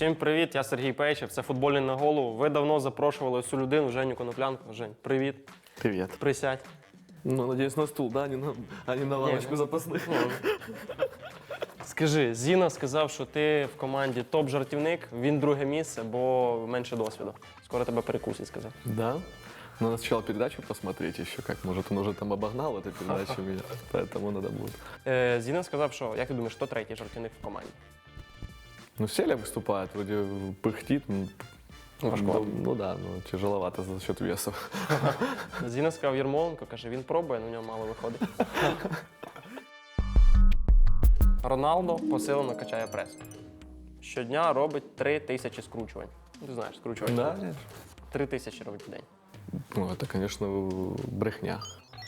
Всім привіт, я Сергій Пейчев, це футбольний на голову. Ви давно запрошували цю людину, Женю Коноплянку. Жень, привіт, Привет. присядь. Ну, надеюсь, на стул, да, а не на, а не на лавочку ну, запасных. Скажи, Зіна сказав, що ти в команді топ-жартівник, він друге місце, бо менше досвіду. Скоро тебе перекусить, сказав. Да? Ну, надо сначала передачу посмотреть еще, как, может, он уже там обогнал эту передачу меня, поэтому надо будет. Е, Зіна сказав, що як ти думаєш, хто третій жартівник в команді? Ну, Селя выступает, вроде пыхтит. ну, Важковато. Ну, ну да, ну, тяжеловато за счет веса. Зіна сказав Єрмоленко, каже, він пробує, але в нього мало виходить. Роналдо посилено качає прес. Щодня робить 3 тисячі скручувань. Ну, Ти знаєш, скручувань. Да, конечно. 3 тисячі робить в день. Ну, это, конечно, брехня.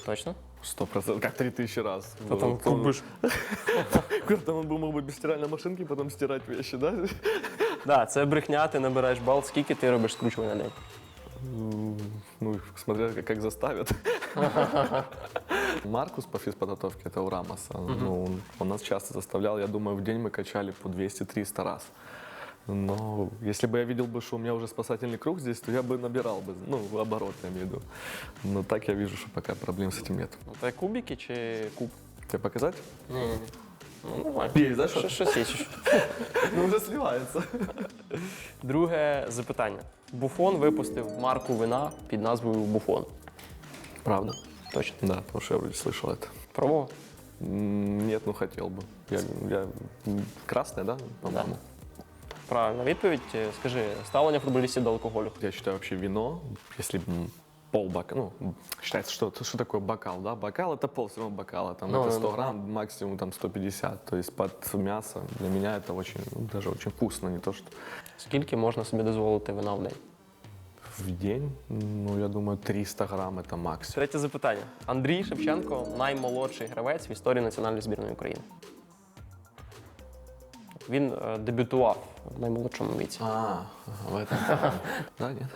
Точно? Сто процентов, как три тысячи раз. Та там Вот он- кубиш. Как там он бы мог бы без стиральной машинки потом стирать вещи, да? Да, це брехня, ти набираєш бал, скільки ти робиш скручувань на день. Ну, смотря как, как заставят. Маркус по физподготовке, это у Рамоса. Ну, он, он нас часто заставлял, я думаю, в день мы качали по 200-300 раз. Но если бы я видел бы, что у меня уже спасательный круг здесь, то я бы набирал бы, ну, в оборот, я имею в виду. Но так я вижу, что пока проблем с этим нет. Ну, Це кубики чи куб? Тебе показать? Ні. Ну, давай. Есть, да, Що, щось є. щось. Ну, уже сливается. Друге запитання. Буфон випустив марку вина під назвою Буфон. Правда? Точно. Да, потому что я вроде слышал это. Пробував? М, Нет, ну хотел бы. Я, я м, красная, да, по-моему? Правильна відповідь. Е, Скажи, ставлення футболістів до алкоголю. Я считаю вообще вино, если м, полбокала, ну, м, считается, что, что такое бокал, да? Бокал это пол всего бокала, там Ну, это ну, 100 ну. грамм, максимум там 150, то есть под мясо для меня это очень, ну, даже очень вкусно, не то что Скільки можна собі дозволити вина в день? в день, ну, я думаю, 300 грамм это максимум. Третє запитання. Андрій Шевченко наймолодший гравець в історії національної збірної України. Він е, дебютував в наймолодшому віці. А, ага, в этом. Да, нет?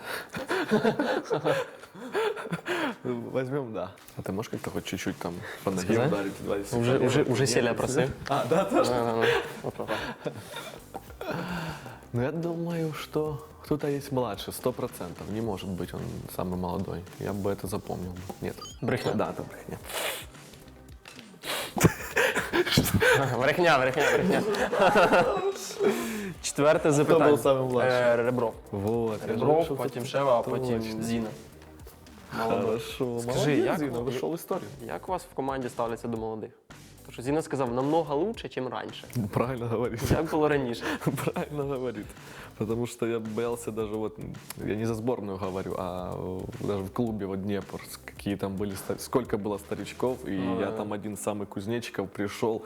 Возьмем, да. А ты можешь как-то хоть чуть-чуть там по ноге Сказать? ударить? Два десятка? Уже, уже, уже Нет, Селя нет. просив. А, да, тоже? От, от, от. Ну, я думаю, что кто-то есть младше, сто процентов. Не может быть он самый молодой. Я бы это запомнил. Нет. Брехня. Да, это брехня. Брехня, брехня, брехня. Четверте запитання. був самим младшим? Е, Ребров. Вот. Ребро, потім Шева, а потім Точно. Зіна. Хорошо. Скажи, як- Зіна, вышел в историю. Як у вас в команді ставляться до молодих? Тому що Зіна сказав, намного лучше, ніж раніше. Правильно говорит. Як було раніше? Правильно говорит. Потому что я боялся даже вот, я не за сборную говорю, а э, даже в клубе вот Днепр, с- какие там были, ста- сколько было старичков, и Ну, я да. там один самый кузнечиков пришел,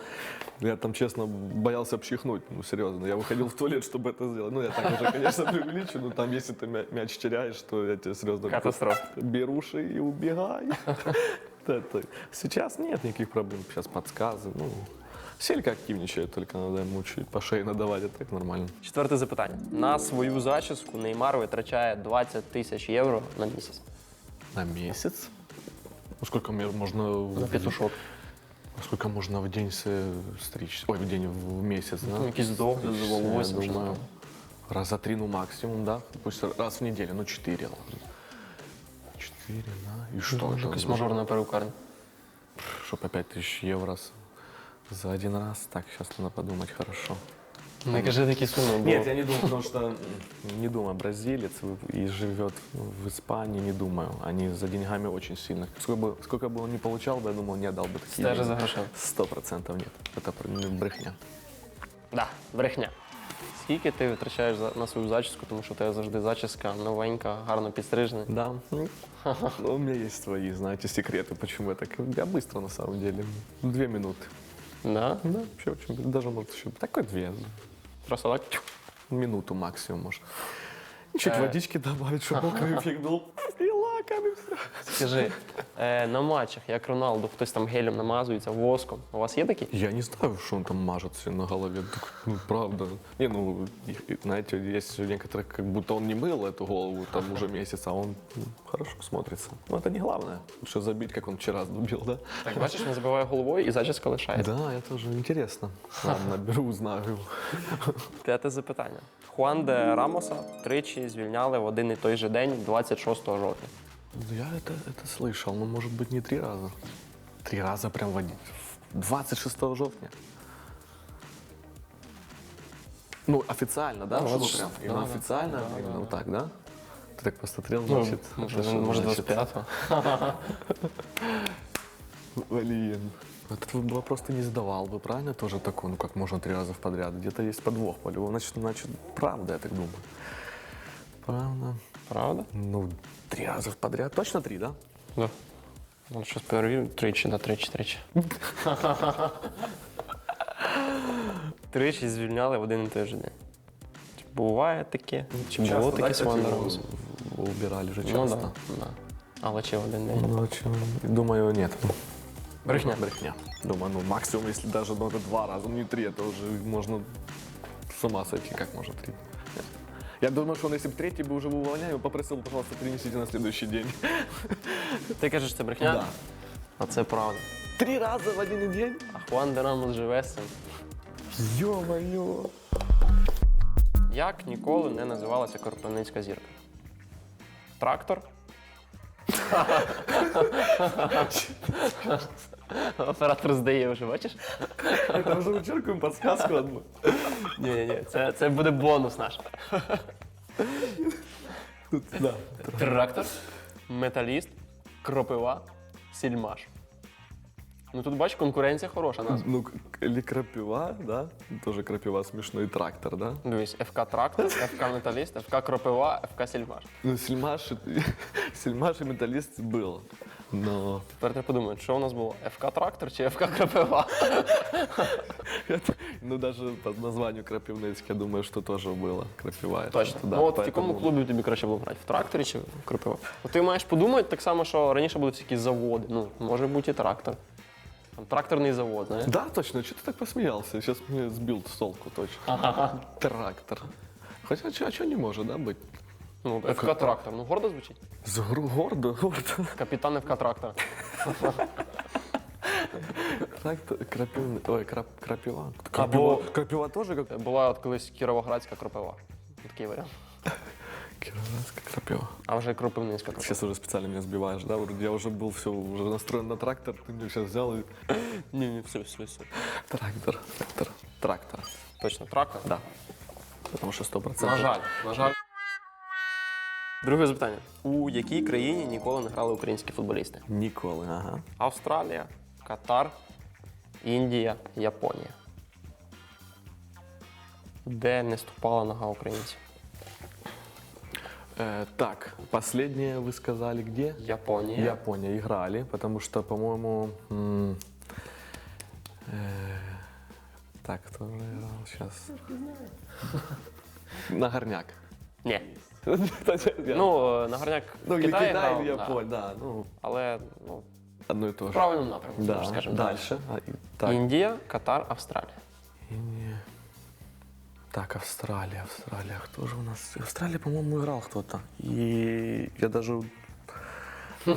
я там, честно, боялся обчихнуть, ну, серьезно, я выходил в туалет, чтобы это сделать. Ну, я так уже, конечно, преувеличу, но там, если ты мя- мяч теряешь, то я тебе серьезно Катастрофа. беруши и убегай. Это. Сейчас нет никаких проблем, сейчас подсказы, ну, Селька активничает, только надо ему чуть по шее надавать, а так нормально. Четверте запитання. На свою зачіску Неймар витрачає 20 тисяч євро на місяць. На месяц? Ну, сколько мне можно... На в- петушок. Сколько можно в день с- стричь? Ой, в день, в месяц, да? Ну, якийсь догляд за волоссям, Я що думаю, там. раза три, ну, максимум, да? Пусть раз в неделю, ну, четыре, ладно. Четыре, да? И что? это? Якась мажорна перукарня. Что по пять тысяч евро с- за один раз? Так, сейчас надо подумать хорошо. Не кажи такі суми, бо Нет, я не думаю, потому что м, не думаю, бразилец и живет в Испании, не думаю. Они за деньгами очень сильно. Сколько бы, сколько бы он ни получал, бы, я думаю, не отдал бы такие стежить деньги. за грошем. Сто процентов нет. Это пр- ну, брехня. Да, брехня. Скільки ти витрачаєш за- на свою зачіску, тому що у тебе завжди зачіска новенька, гарно підстрижена. Да. Ну, у меня есть свои, знаете, секреты, почему я так. Я быстро на самом деле. Две минуты. Да? Да, вообще очень. Даже может еще такой две. Просто так. тьф. Минуту максимум, может. Чуть Э. водички добавить, чтобы мокрый эффект был. И лаком, и все. Скажи, е, на матчах, як Роналду, хтось там гелем намазується, воском. У вас є такі? Я не знаю, что он там мажет себе на голове. Так, ну, правда. Не, ну, и- и, знаете, есть у некоторых, как будто он не мыл эту голову там уже месяц, а он ну, хорошо смотрится. Но это не главное. Лучше забить, как он вчера сдубил, да? Так, бачиш, не забиває головою і зачіска лишається. Да, я тоже интересно. Ладно, наберу, узнаю. П'яте запитання. Хуанде Рамоса тричі звільняли в один і той же день, 26 жовтня. Ну, Я это, это слышал, но может быть не три раза. Три раза прям в один. 26 жовтня. Ну, официально, да? Ну, вот прям? ш- Именно да, да. официально? Да, Именно да, вот так, да? Ты так посмотрел, Ну, значит... може, это что, може значит? 25-го. Блин. Этот вы бы просто не сдавал бы, правильно? Тоже такой, ну как можно три раза в подряд. Где-то есть подвох по-любому. Значит, значит, правда, я так думаю. Правда. Правда? Ну, три раза в подряд. Точно три, да? Да. Ну, щось перевірю. Тричі, да, тричі, тричі. Тричі звільняли в один і той же день. Чи буває таке? Чи було таке з Хуанде Рамосом? Убирали же Ну часто. так, да, да. Але чи в один день? Ну, чё, думаю, нет. Брехня. Брехня. Думаю, ну максимум, если даже ну, это два раза, ну не три, это уже можно с ума сойти, как можно три. Нет. Я думаю, что он, если бы третий бы уже был увольняем, попросил, бы, пожалуйста, принесите на следующий день. Ти кажеш, це брехня? Да. А це правда. Три раза в один день? А Хуан де Рамос живе з цим. Ё-моё. Як ніколи не називалася Кропивницька зірка? Трактор? Оператор здає вже, бачиш? Это уже вычеркиваем подсказку одну. Ні, ні, ні, це, це буде бонус наш. Тут, да. Трактор, металіст, кропива, сільмаш. Ну тут бач, конкуренція хороша назва. Ну, к- или крапива, да? Тоже крапива смешной трактор, да? Дивись, ФК Трактор, ФК Металіст, ФК Кропива, ФК Сільмаш. Ну, сельмаш, и- сельмаш и металлист был. Но Тепер ти подумай, що у нас було? ФК Трактор чи ФК Кропива? Это, ну, даже по названию Крапивницкий, я думаю, что тоже было. Крапива. это Точно. что, да, ну от в поэтому- якому клубі тобі краще було грати? В тракторі чи в Кропива? От ти маєш подумати так само, що раніше були всякі заводи. Ну, може бути і трактор. Там тракторний завод, знаєш? Да, точно, что ты так посмеялся? Сейчас меня сбил с толку, точно. Трактор. Хотя, а что не может, да, быть? Ну, ФК Трактор. Ну, гордо звучить. С гру- гордо, гордо. Капітан ФК Трактор. Трактор, крапивный, ой, крап, крапива. Або- Крапива, крапива тоже как... Була от колись Кіровоградська Кропива. Такий варіант. Кировоградская крапива. А вже Кропивницька Кропива. Сейчас уже специально меня сбиваешь, да? Вроде я уже был все, уже настроен на трактор, ты мне сейчас взял и... Ні, ні, все, все, все. Трактор, трактор, трактор. Точно, трактор? Да. Потому что сто На процентов. жаль, на жаль. Друге запитання. У якій країні ніколи не грали українські футболісти? Николы, ага. Австралія, Катар, Індія, Японія. Де не ступала нога українців? Э, так, последнее вы сказали где? Японія. Япония играли, потому что, по-моему, м, э, так, кто же играл сейчас? Нагорняк. Ні. Ну, Нагорняк ну, в Китаї Китай, грав, да. Да, ну, але ну, одно и то в же. правильному напрямку, Да, скажімо. дальше. А, так, Індія, Катар, Австралія. Индия. Так, Австралия, Австралия. Кто же у нас? Австралия, по-моему, играл кто-то. И я даже...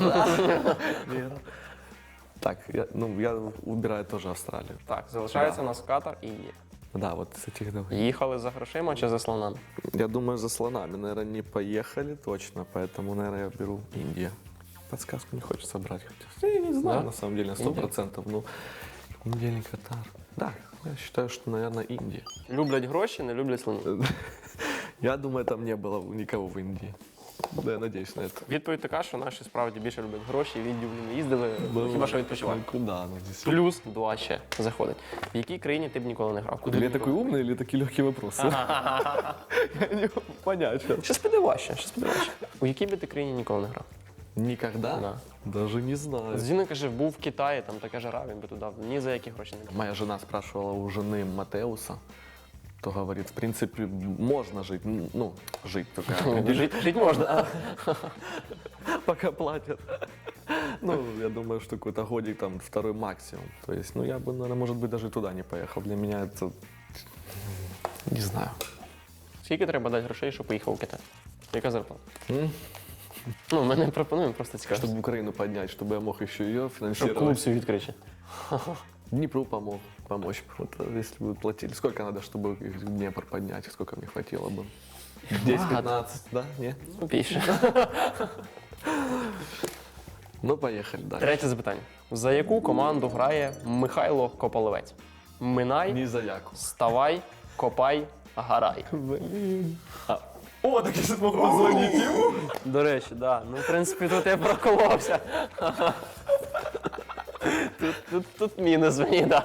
Так, я, ну, я убираю тоже Австралию. Так, залишається у нас Катар і Індія. Да, вот с этих двух. Їхали за грошима чи за слонами? Я думаю, за слонами, наверное, не поехали точно, поэтому, наверное, я беру Индия. Подсказку не хочется брать, хотя я не знаю, Да? на самом деле, на сто процентов. Ну, Индия или Катар? Да, я считаю, что, наверное, Индия. Люблять гроші, не люблять слонів. Я думаю, там не было никого в Индии. Да, я надеюсь на это. Відповідь така, що наші справді більше люблять гроші, відділ не їздили, хіба що відпочивали. Ну, куда? Ну, здесь... Плюс два ще заходить. В якій країні ти б ніколи не грав? Куди Или я б такой ніколи? умный, или такие легкие вопросы? Я не могу понять сейчас. Щось піде важче, щось піде важче. У якій би ти країні ніколи не грав? Никогда? Да. Даже не знаю. Зіна каже, був в Китаї, там таке жара, він би туди ні за які гроші не брав. Моя жена спрашивала у жены Матеуса, то говорит, в принципе, можно жить, м, ну, жить только, Жити, жити можна. пока платят. Ну, я думаю, что какой-то годик там второй максимум. То есть, ну, я бы, наверное, может быть, даже туда не поехал. Для меня это, не знаю. Скільки треба дати грошей, щоб поїхав у Китай? Яка зарплата? М? Ну, ми не пропонуємо, просто цікаво. Чтобы Украину поднять, чтобы я мог еще ее Щоб финансировать. клуб свій відкрити. Днепру помог, помочь. Вот, э, если бы платили. Сколько надо, чтобы их Днепр поднять? Сколько мне хватило бы? 10-15, да? Нет? Ну, більше. Ну, поехали дальше. Третє запитання. За яку команду грає Михайло Кополевець? Минай, Ни за яку. ставай, копай, гарай. Блин. А. О, так я сейчас мог позвонить ему. До речі, да. Ну, в принципі, тут я проколовся. Тут, тут, тут мінус мені, да.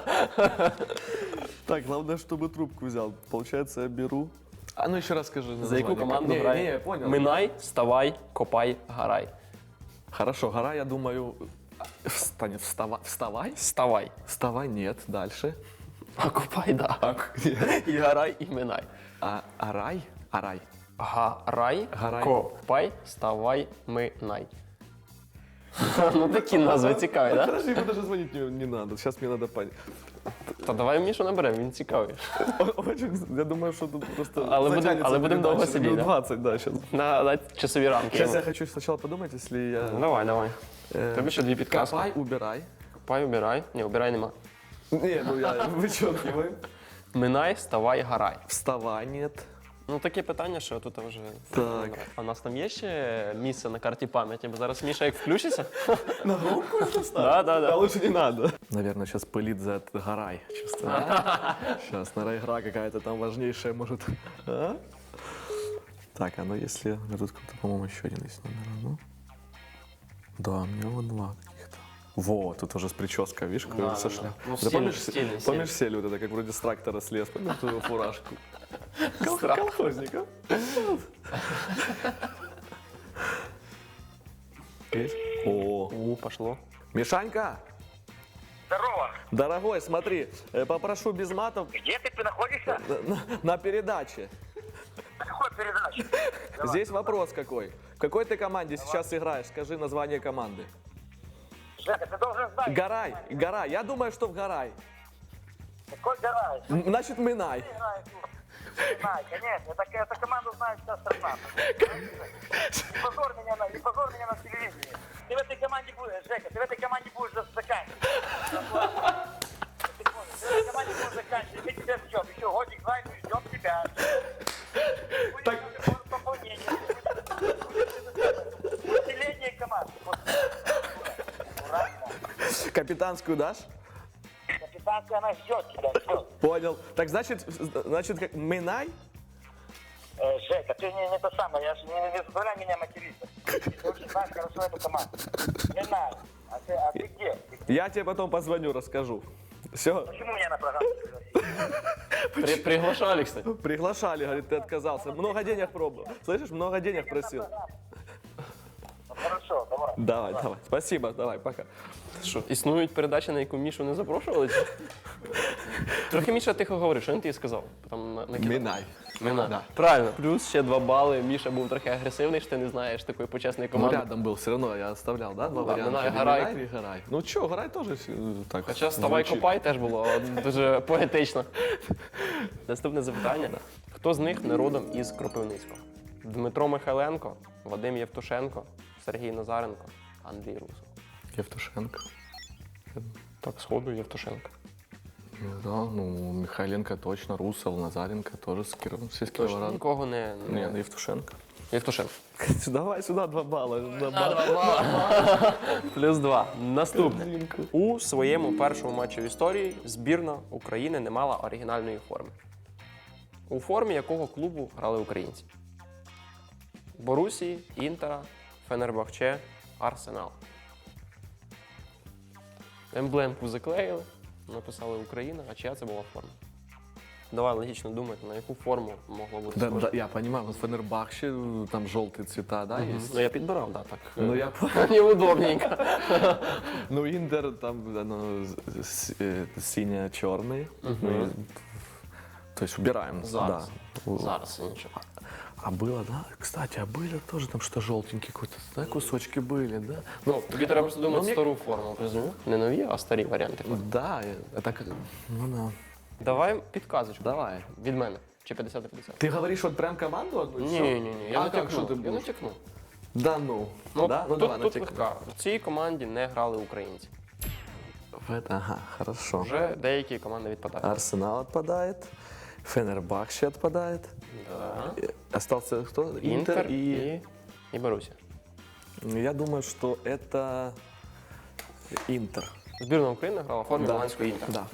Так, главное, чтобы трубку взял. Получается, я беру. А ну еще раз скажи. За яку команду не, грає? Не, я понял. Минай, ставай, копай, гарай. Хорошо, гора, я думаю, встань, вставай, вставай. Ставай. Вставай, нет, дальше. А копай, да. А, І гарай, і минай. а, а рай? А рай. Гарай, Гарай. копай, ставай, минай. Ну такі назви цікаві, так? Да? Подожди, ему даже звонить не, не надо. Сейчас мне надо понять. Та давай Мішу наберемо, він цікавий. Очень, я думаю, что тут просто Але будем- затянется але будем передача. долго сидеть, да? 20, да, сейчас. На, на часові рамки. Сейчас я хочу сначала подумать, если я... Давай, давай. э, Тобі ще дві підказки. Копай, убирай. Копай, убирай. Ні, убирай нема. Не, ну я вычеркиваем. Минай, ставай, гарай. Вставай, нет. Ну таке питання, що тут вже. Так. А у нас там є ще місце на карті пам'яті, бо зараз Міша як включиться. На громку это Да, да, да. лучше не надо. Наверное, сейчас пылит за этот Гарай, честно. Сейчас, наверное, игра какая-то там важнейшая может. А? Так, а ну если... у меня Тут, какой-то, по-моему, еще один есть номер. Ну. Да, у меня вот два каких-то. Во, тут уже с прической, видишь, как Да, сошли. да, да. Ну, Да стильно, помнишь, стильно, помнишь сели вот это, как вроде с трактора слез, помнишь твою фуражку? Есть? О, У, пошло. Мишанька, Здорово. дорогой, смотри, э, попрошу без матов Где ты находишься? на, на передаче. На какой передаче? Здесь вопрос какой. В какой ты команде сейчас играешь? Скажи название команды. Жека, ты должен знать. Гарай, Гарай. Я думаю, что в Гарай. Какой гараж? М, Значит, Минай. Играет тут. Знаю, конечно. Это, эту команду знает вся страна. Не позор меня на, не позор меня на телевидении. Ты в этой команде будешь, Жека, ты в этой команде будешь за- заканчивать. Ты в этой команде будешь заканчивать. Мы тебя ждем. Еще годик, два, и мы ждем тебя. Так... Пополнение. Усиление команды. Капитанскую дашь? Капитанская, она ждет тебя, ждет. Понял. Так значит, значит, как Минай? Э, Жека, ты не, не то самое, я же не, не заставляй меня материться. Ты очень знаешь хорошо эту команду. Знаю. А ты, а ты где? Ты где? Я тебе потом позвоню, расскажу. Все. Почему меня на программу? При, приглашали, кстати. Приглашали, говорит, ты отказался. Много денег пробовал. Слышишь, много денег просил. Ну, хорошо, давай. Давай, давай. Спасибо, давай, пока. Що, існують передачі, на яку Мішу не запрошували? чи? Трохи Міша тихо говорив, що він тобі сказав? Там на, на Минай. Мінай. Да. Правильно. Плюс ще два бали. Міша був трохи агресивний, що ти не знаєш такої почесної Ну, команди. рядом был, все равно я оставлял, да, два Да, варианта? Минай, Гарай. Минай или Гарай. Ну что, Гарай тоже э, так Хоча ставай звучит. копай теж було дуже поетично. Наступне запитання. Хто з них не родом із Кропивницького? Дмитро Михайленко, Вадим Євтушенко, Сергій Назаренко, Андрій Русов. Евтушенко. Так, сходу Євтушенко. Ну Да, ну, Михайленко точно, Русов, Назаренко тоже с Киров... все с Точно Кировограда. нікого не. Ні, Не, ну Евтушенко. Євтушенко. Давай сюда два балла. Два балла. Плюс два. Наступне. У своєму першому матчі в історії збірна України не мала оригінальної форми. У формі якого клубу грали українці? Борусії, Інтера, Фенербахче, Арсенал. Емблемку заклеїли, написали Україна, а чия це була форма? Давай логічно думати, на яку форму могло бути Да, схоже. да, я понимаю, вот Фенербахче, э, там желтые цвета, да, есть? Ну я підбирав, да, так. Ну, е, я Неудобненько. Ну, Индер там оно, с- с- э, сине-черный. Ну, и- То есть убираем. Зараз. Да. Зараз нічого. А было, да? Кстати, а были тоже там что желтенькие какой-то, да, кусочки были, да? Ну, тобі треба просто думати Ну, мені- стару форму, розумієш? Не нові, а старі варіанти. Да, это как, ну да. Давай підказочку. Давай. Від мене. Чи 50 на 50? Ты говоришь вот прям команду одну? и Ні, всё? ні, ні. Я а как, натякну. что ты Я будешь? натякну. Да ну. Ну, да? Ну тут, давай, тут натякни. легка. В цій команді не грали українці. В это, ага, хорошо. Вже деякі команди відпадають. Арсенал отпадает, Фенербахче отпадает. Да. Э, Остался кто? Інтер Интер и... і, і Борусія. Я думаю, что это Интер. Збірна України грала в формі голландського інтер. Да.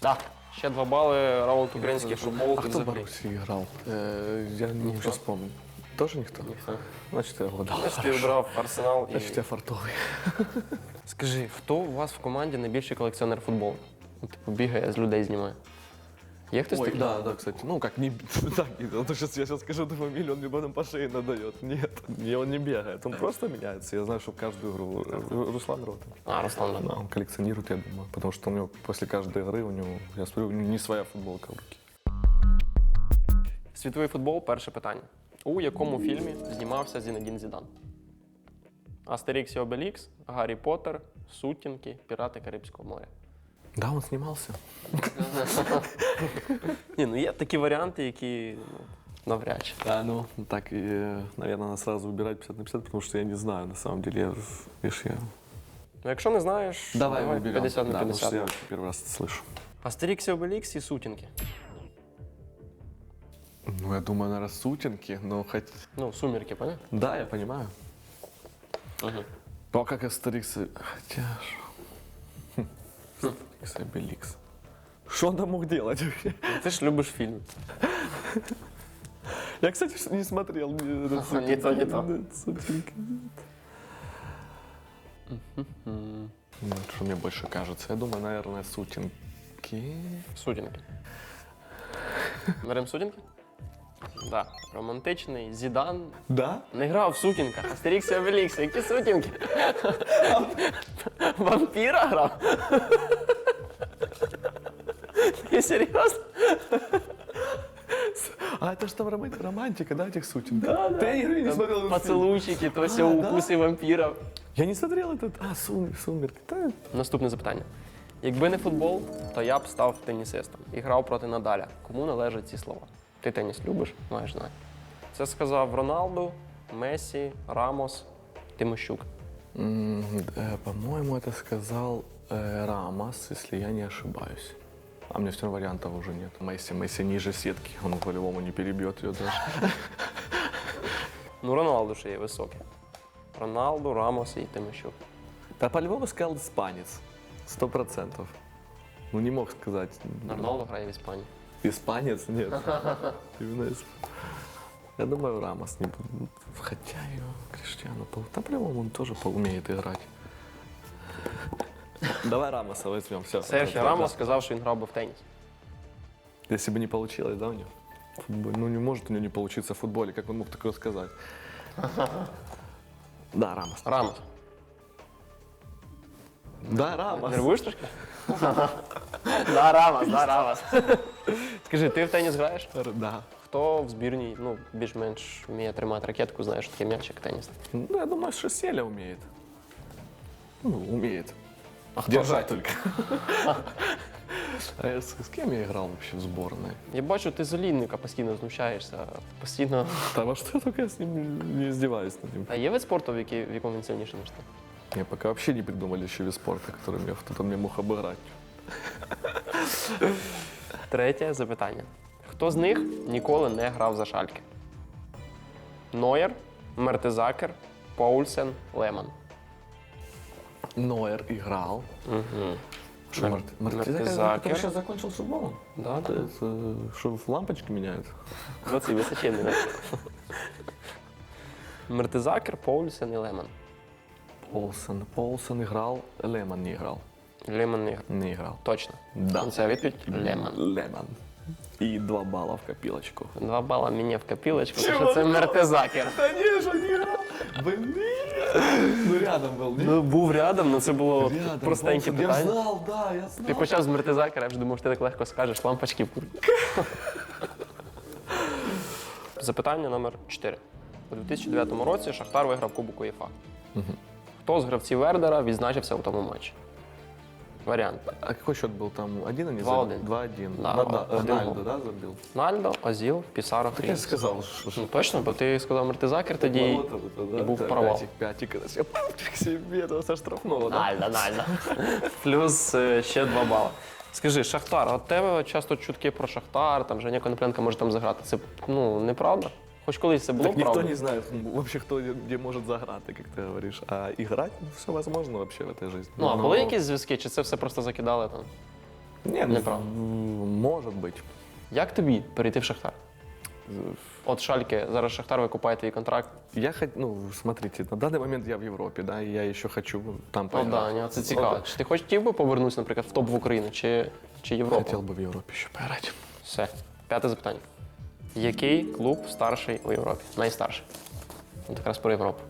Так. Ще два бали раунд український футбол. А ти кто в взагалі. Боруссии играл? Э, Я не могу сейчас вспомнить. Тоже никто? Значит, я угадал. Значить, ти обрав Арсенал і... Значит, я фартовый. Скажи, хто у вас в команді найбільший колекціонер футболу? Ну, Типу бігає, з людей знімає. Є хтось Ой, такий? да, да, кстати. Ну, как не... Так, то я сейчас скажу эту фамилию, он мне потом по шее надает. Нет, не, он не бегает, он просто меняется. Я знаю, что в каждую игру... Ру- Руслан Ротан. А, Руслан, да. Да, он коллекционирует, я думаю. Потому что у него после каждой игры, у него, я смотрю, у него не своя футболка в руке. Світовий футбол перше питання. У якому фільмі знімався Зінедін Зідан? Астерікс і Обелікс, Гаррі Поттер, Сутінки, Пірати Карибського моря. Да, он снимался. Ні, ну є такі варіанти, які ну, навряд чи. Да, ну, так, и, наверное, надо сразу выбирать 50 на 50, потому что я не знаю, на самом деле. Я, видишь, я... Ну, якщо не знаєш, выберем. 50 на Да, потому 50. что я первый раз это слышу. Астерікс і Обелікс і Сутінки. Ну, я думаю, наверное, сутенки, но хоть... Ну, сумерки, понятно? Да, я понимаю. Угу. Ну, а как Астерикс... и- Хотя... ж- Хм, Астерикс и Обеликс. Что он там мог делать вообще? Ти ж любиш фільм. Я, кстати, не смотрел. не то, не то. Что мне больше кажется? Я думаю, наверное, сутенки. Сутінки. Беремо сутінки? Так. Романтичний Зідан Да? не грав в сутінках. Астерікс і Обелікс. Які сутінки? Вампіра грав? Ти серйозно? А это же там роман- романтика, да, этих сутен? Да, Ты игры не смотрел? этот фильм? Поцелуйчики, то ся А, укуси вампіра. Я не смотрел этот. А, сум, сумерки. Да. Наступне запитання. Якби не футбол, то я б став тенісистом і грав проти Надаля. Кому належать ці слова? Ти теніс любиш? Маєш знати. Це сказав Роналду, Месі, Рамос, Тимощук. М, э, По-моему, это сказал э, Рамос, если я не ошибаюсь. А мне все равно вариантов уже нет. Месси, Месси ниже сетки, он по-любому не перебьет ее даже. Ну, Роналду ще є високий. Роналду, Рамос і Тимощук. Да по-любому сказал испанец. Сто процентов. Ну не мог сказать. Роналду грає в Іспанії. Испанец? Нет. Именно исп- Я думаю, Рамос не будет. Хотя его Криштиану по- Да по-любому он тоже поумеет играть. Давай Рамоса возьмем. Все. Серхіо Рамос сказав, що він грав би в теніс. Если бы не получилось, да, у него? в футболе? Ну, не может у него не получиться в футболе, как он мог такое сказать? Да, Рамос. Рамос. Да, Рамос. Нервуєш трошки? Да, Рамос, да, Рамос. Скажи, ти в теніс граєш? Да. Хто в збірній ну, більш-менш вміє тримати ракетку, знаєш, таке м'ячик теніс? Ну, я думаю, что Селя умеет. Ну, умеет. А хто Держать только. А я с, с кем я играл вообще в сборной? Я бачу, ти з олійника постійно знущаєшся, постійно. Да во что я только с ним не издеваюсь над ним. А є вид спорту, в, який, в якому він сильніший, ніж ти? Мне пока вообще не придумали еще вид спорта, который мне, кто-то мне мог обыграть. Третє запитання. Хто з них ніколи не грав за шальки? Нойер, Мертезакер, Поульсен, Леман. Нойер играл. Угу. Что, Март... Мартезакер. Который сейчас закончил с футболом? Да, да. Это, это, что, в лампочки меняют? Оці височенні, да? Мертезакер, Поульсен і Леман. Полсон. Полсон играл, Лемон не играл. Леман не грав. Не играл. Точно. Да. Це відповідь Леман. Лемон. И два балла в копилочку. Два бала мені в копілочку, тому що це Мертезакер. Конечно, не играл. Блин. Ну рядом был, Ну, був рядом, але це було Рядом. простеньке Полсон. Я питання. знал, да, я знал. Ти почав з Мертезакера, я вже думав, що ти так легко скажеш лампочки в куртці. Запитання номер 4. У 2009 році Шахтар виграв Кубок УЄФА. Хто з гравців Вердера відзначився у тому матчі? Варіант. А какой счет был там? Один они 2-1. забили? 2-1. Да, Нада- один Рональдо, гол. да, забил? Нальдо, Озіл, Пісаро, Так я Хрін. сказал, что... Ну точно, бо ти сказав Мертизакер тоді. і- Вот это, да, і був да, провал. Пятик, пятик, это ж я пальчик себе, это со штрафного, да? Нальдо, Нальдо. Плюс е, ще два бали. Скажи, Шахтар, от тебе часто чутки про Шахтар, там Женя Коноплянка може там заграти. Це ну неправда? Хоч колись це було Так никто правда. не знает ну, вообще, кто где- где может заграть, как ты говоришь. А играть все возможно вообще в этой жизни. Ну, а Но- були якісь зв'язки, чи це все просто закидали там? Нет, Неправда. м, может быть. Як тобі перейти в Шахтар? От Шальки, зараз Шахтар викупає твій контракт. Я хоть, ну, смотрите, на данный момент я в Европе, да, и я еще хочу там О, поиграть. да, ні, це цікаво. Чи ти хотів би повернутися, наприклад, в топ в Україну чи, чи Європу? Хотел бы в Европе еще поиграть. Все. П'яте запитання. Який клуб старший у Європі? Найстарший. От якраз про Європу.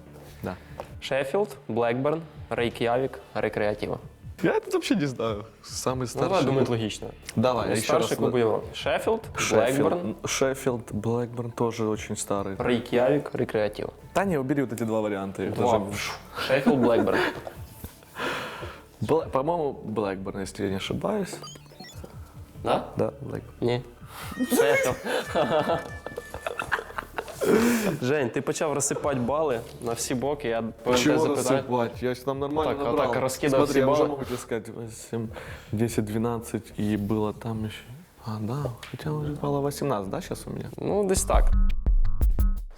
Да. Шеффілд, Блекберн, Рейк'явік, Рекреатіва. Я это вообще не знаю. Самый Ну, старший. давай, думаю, логічно. Давай, еще старший раз. клуб у Європі. Шеффілд, Блекберн, Шеффилд, Шеффилд, Блэкберн тоже очень старый. Рейк'явік, Рекреатіва. Таня, убери вот эти два варианта. Это Два. же- Шеффілд, Блекберн. Бл- По-моему, Блэкберн, если я не ошибаюсь. Да? Да, Блэкберн. Ні. Шеффілд. Жень, ти почав розсипати бали на всі боки. Я повинен тебе Чего запитати. рассыпать? Я ж там нормально Так, а набрал. так, раскидывать Смотри, все я уже баллы. могу тебе сказать 8, 10, 12, и было там еще... А, да, хотя уже баллов 18, да, сейчас у меня? Ну, десь так.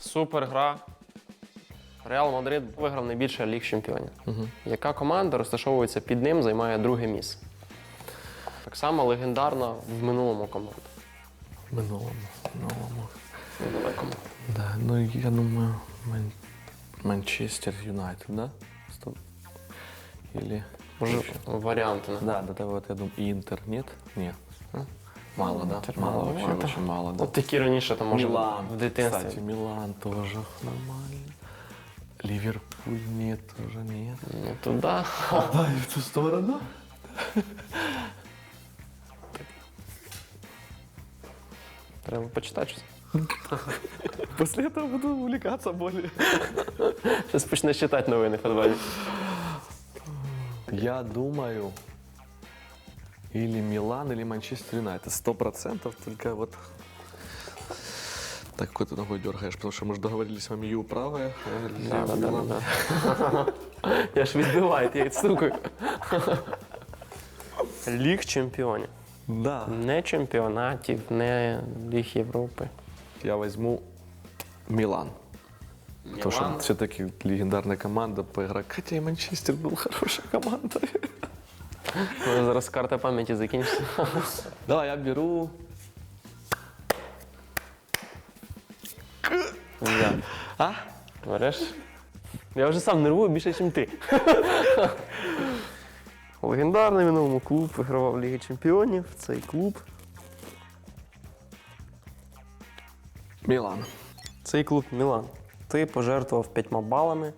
Супер гра. Реал Мадрид виграв найбільше ліг чемпіонів. Яка команда розташовується під ним, займає друге місце? Так само легендарна в минулому команда. Минулому, минулому. Недалекому. Да, ну я думаю, Ман- Манчестер Юнайтед, да? Стоп. Или... Може, еще? варіанти. не? Да, да, да, вот я думаю, Интер, нет? Нет. А? Мало, да? Интер Мало, мало, вообще мало. очень мало, да. От такі раніше там може Милан, в дитинстві. кстати, Милан тоже нормально. Ливерпуль нет, тоже нет. Не туди. Да, в ту сторону. Треба почитати щось. После этого буду увлекаться более. Щось почнеш читати новини футбольні. Я думаю, или Милан, или Манчестер Юнайтед. Сто процентов, только вот так какой ты ногой дергаешь, потому что мы же договорились с вами Ю правая, а Да, левая да, да, Милан. да. Я ж відбиваю, я стукаю. Ліг чемпіонів. Да. Не чемпіонатів, не Ліг Європи. Я возьму Милан. Потому что все-таки легендарная команда поиграть. Хотя и Манчестер был хорошая команда. Ну, зараз карта пам'яті закінчиться. Давай, я беру Я. А? Береш? Я вже сам нервую більше, ніж ти. Легендарний минулому клуб вигравав Ліги Чемпіонів. Цей клуб. Милан. Цей клуб Мілан. Ти пожертвував п'ятьма балами.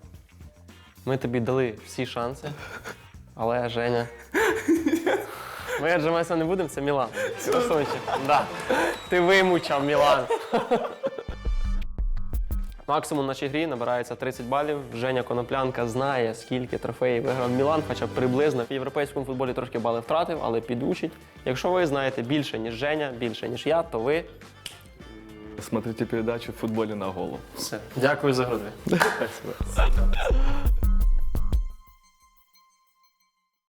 Ми тобі дали всі шанси. Але Женя. Ми отжиматися не будемо, це Мілан. Красавчик. Да. Ти вимучав Мілан. Максимум в нашій грі набирається 30 балів. Женя Коноплянка знає, скільки трофеїв виграв Мілан, хоча приблизно. В європейському футболі трошки бали втратив, але підучить. Якщо ви знаєте більше, ніж Женя, більше, ніж я, то ви Смотрите передачу в футболі на голову. все. Дякую за гру.